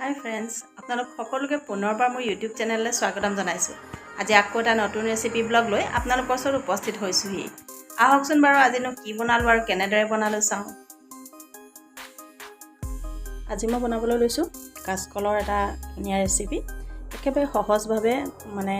হাই friends আপোনালোক সকলোকে পুনৰবাৰ মোৰ ইউটিউব চেনেললৈ স্বাগতম জনাইছোঁ। আজি আকৌ এটা নতুন ৰেচিপি ব্লগ লৈ আপোনালোকৰ ওচৰত উপস্থিত হৈছোঁহি। আহকচোন বাৰু আজিনো কি বনালোঁ আৰু কেনেদৰে বনালোঁ চাওঁ। আজি মই বনাবলৈ লৈছোঁ কাচকলৰ এটা ধুনীয়া ৰেচিপি একেবাৰে সহজভাৱে মানে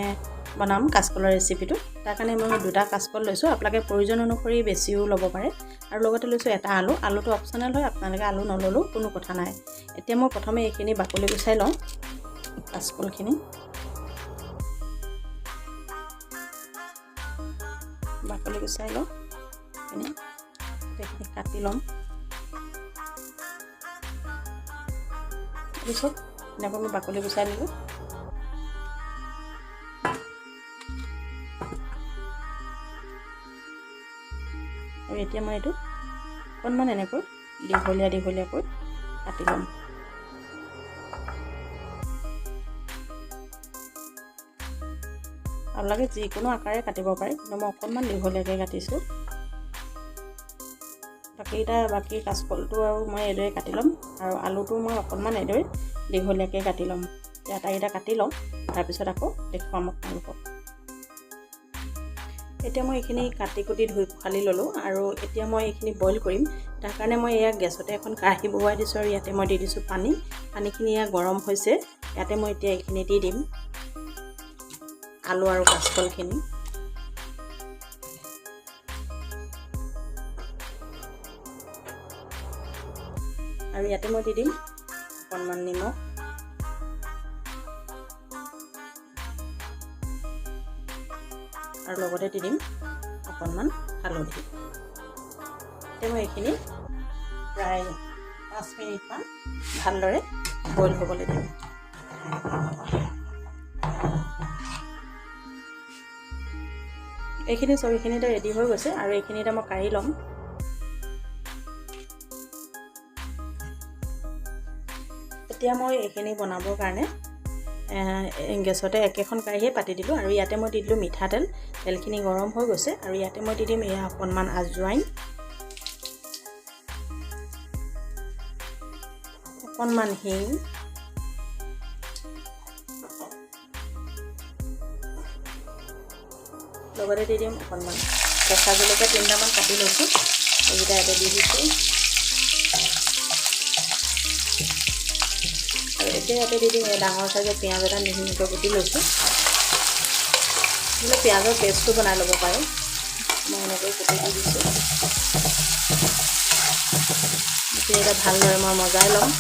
বনাম কাচকলৰ ৰেচিপিটো তাৰ কাৰণে মই দুটা কাচকল লৈছোঁ আপোনালোকে প্ৰয়োজন অনুসৰি বেছিও ল'ব পাৰে। আৰু লগতে লৈছোঁ এটা আলু। আলুটো অপশ্যনেল হয় আপোনালোকে আলু নল'লেও কোনো কথা নাই। এতিয়া মই প্ৰথমে এইখিনি বাকলি গুচাই লওঁ কাচকলখিনি বাকলি গুচাই লওঁ এইখিনি। কাটি ল'ম। তাৰপিছত এনেকৈ মই বাকলি গুচাই দিলোঁ। আৰু এতিয়া মই এইটো অকণমান এনেকৈ দীঘলীয়া দীঘলীয়াকৈ কাটি ল'ম। আপোনালোকে যিকোনো আকাৰে কাটিব পাৰে। কিন্তু মই অকণমান দীঘলীয়াকৈ কাটিছোঁ। বাকীকেইটা বাকী কাচকলটো আৰু মই এইদৰে কাটি ল'ম। আৰু আলুটো মই অকণমান এইদৰে দীঘলীয়াকৈ কাটি ল'ম। আটাইকেইটা কাটি ল'ম। তাৰপিছত আকৌ দেখুৱাম আপোনালোকক। এতিয়া মই এইখিনি কাটি কুটি ধুই পখালি ল'লোঁ। আৰু এতিয়া মই এইখিনি বইল কৰিম। তাৰ কাৰণে মই এয়া গেছতে এখন কেৰাহী বহুৱাই দিছোঁ আৰু ইয়াতে মই দি দিছোঁ পানী। পানীখিনি এয়া গৰম হৈছে। ইয়াতে মই এতিয়া এইখিনি দি দিম। আলু আৰু কাচকলখিনি। আৰু ইয়াতে মই দি দিম অকণমান নিমখ। আৰু লগতে দি দিম অকণমান হালধি। এতিয়া মই এইখিনি প্ৰায় পাঁচ মিনিটমান ভালদৰে বইল হ'বলৈ দিম। এইখিনি চব এইখিনিতে ৰেডি হৈ গৈছে আৰু এইখিনি এতিয়া মই কাঢ়ি ল'ম। এতিয়া মই এইখিনি বনাবৰ কাৰণে গেছতে একেখন কেৰাহীয়ে পাতি দিলোঁ আৰু ইয়াতে মই দি দিলোঁ মিঠাতেল। তেলখিনি গৰম হৈ গৈছে আৰু ইয়াতে মই দি দিম এয়া অকণমান আজৱাইন। অকণমান হিং। লগতে দি দিম অকণমান। কেঁচা জলকীয়া তিনিটামান কাটি লৈছোঁ। এইকেইটা ইয়াতে দি দিছোঁ। আৰু এতিয়া ইয়াতে দি দিম এই ডাঙৰ চাইজৰ পিঁয়াজ এটা মিহি মিহিকৈ কুটি লৈছোঁ। বোলে পিঁয়াজৰ পেষ্টটো বনাই ল'ব পাৰে। মই এনেকৈ কুটি দি দিছোঁ। এতিয়া ভালদৰে মই মজাই ল'ম।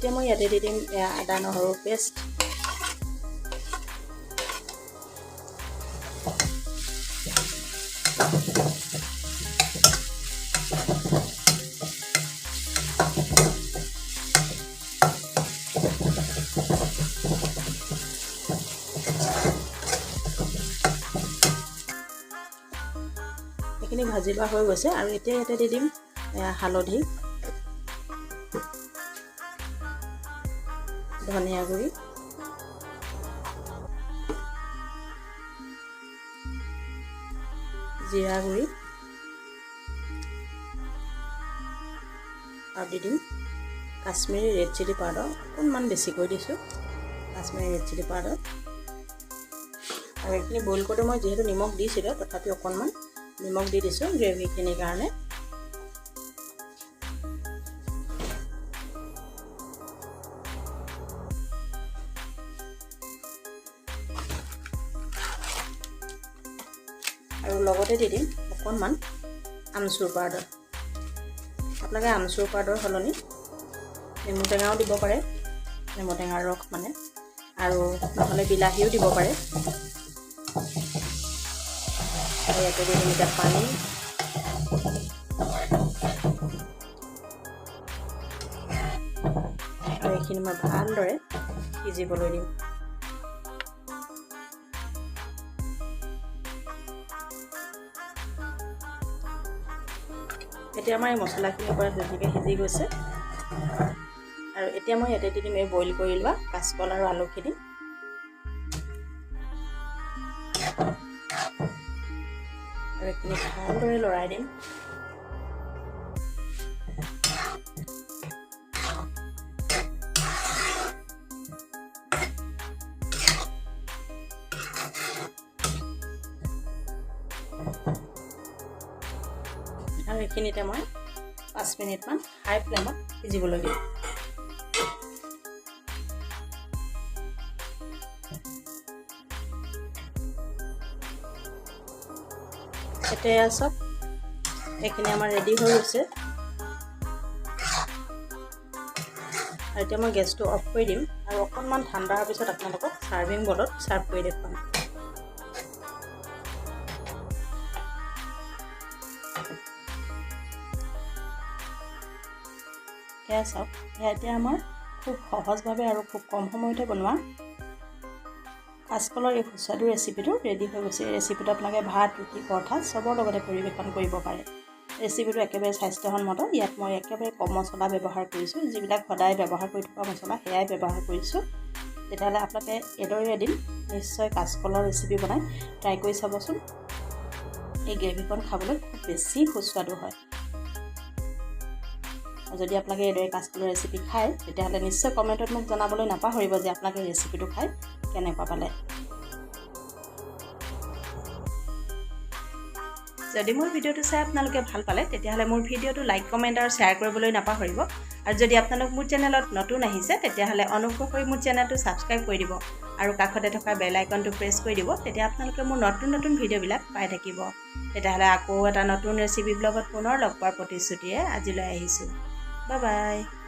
এতিয়া মই ইয়াতে দি দিম আদা নহৰু পেষ্ট। এইখিনি ভাজিবা হৈ গৈছে আৰু এতিয়া ইয়াতে দি দিম হালধি। ধনিয়া গুড়ি। জিৰা গুড়ি। আৰু দি দিম কাশ্মীৰী ৰেড চিলি পাউডাৰ অকণমান বেছিকৈ দিছোঁ কাশ্মীৰী ৰেড চিলি পাউডাৰ। আৰু এইখিনি বইল কৰোঁতে মই যিহেতু নিমখ দিছিলোঁ তথাপি অকণমান নিমখ দি দিছোঁ গ্ৰেভিখিনিৰ কাৰণে। আৰু লগতে দি দিম অকণমান আমচুৰ পাউডাৰ আপোনালোকে আমচুৰ পাউডাৰ সলনি নেমু টেঙাও দিব পাৰে নেমু টেঙাৰ ৰস মানে আৰু নহ'লে বিলাহীও দিব পাৰে। আৰু ইয়াতে দি দিম এতিয়া পানী। আৰু এইখিনি মই ভালদৰে সিজিবলৈ দিম। এতিয়া আমাৰ এই মছলাখিনিৰ পৰা ধুনীয়াকৈ সিজি গৈছে। আৰু এতিয়া মই ইয়াতে দিম, এই বইল কৰি লোৱা কাচকল আৰু আলুখিনি। আৰু এইখিনি ভালদৰে লৰাই দিম। আৰু এইখিনিতে মই পাঁচ মিনিটমান হাই ফ্লেমত সিজিবলৈ দিম এতিয়া চাওক এইখিনি আমাৰ ৰেডি হৈ গৈছে। আৰু এতিয়া মই গেছটো অফ কৰি দিম আৰু অকণমান ঠাণ্ডা হোৱাৰ পিছত আপোনালোকক চাৰ্ভিং বলত ছাৰ্ভ কৰি দেখুৱাম। সেয়া চাওক সেয়া এতিয়া আমাৰ খুব সহজভাৱে আৰু খুব কম সময়তে বনোৱা কাচকলৰ এই সুস্বাদু ৰেচিপিটো ৰেডি হৈ গৈছে। এই ৰেচিপিটো আপোনালোকে ভাত ৰুটি পৰঠা চবৰ লগতে পৰিৱেশন কৰিব পাৰে। ৰেচিপিটো একেবাৰে স্বাস্থ্যসন্মত। ইয়াত মই একেবাৰে কম মছলা ব্যৱহাৰ কৰিছোঁ। যিবিলাক সদায় ব্যৱহাৰ কৰি থকা মছলা সেয়াই ব্যৱহাৰ কৰিছোঁ। তেতিয়াহ'লে আপোনালোকে এইদৰে এদিন নিশ্চয় কাচকলৰ ৰেচিপি বনাই ট্ৰাই কৰি চাবচোন। এই গ্ৰেভিকণ খাবলৈ খুব বেছি সুস্বাদু হয়। যদি আপোনালোকে এইদৰে কাচকলৰ ৰেচিপি খায়, তেতিয়াহ'লে নিশ্চয় কমেণ্টত মোক জনাবলৈ নাপাহৰিব যে আপোনালোকে ৰেচিপিটো খাই কেনেকুৱা পালে। যদি মোৰ ভিডিঅ'টো চাই আপোনালোকে ভালো পালে, তেতিয়াহ'লে মোৰ ভিডিঅ'টো লাইক কমেণ্ট আৰু শ্বেয়াৰ কৰিবলৈ নাপাহৰিব। আৰু যদি আপোনালোক মোৰ চেনেলত নতুন আহিছে, তেতিয়াহ'লে অনুগ্ৰহ কৰি মোৰ চেনেলটো ছাবস্ক্ৰাইব কৰি দিব আৰু কাষতে থকা বেল আইকনটো প্ৰেছ কৰি দিব, তেতিয়া আপোনালোকে মোৰ নতুন নতুন ভিডিঅ'বিলাক পাই থাকিব। তেতিয়াহ'লে আকৌ এটা নতুন ৰেচিপি ব্লগত পুনৰ লগ পোৱাৰ প্ৰতিশ্ৰুতিৰে আজিলৈ আহিছোঁ। 拜拜。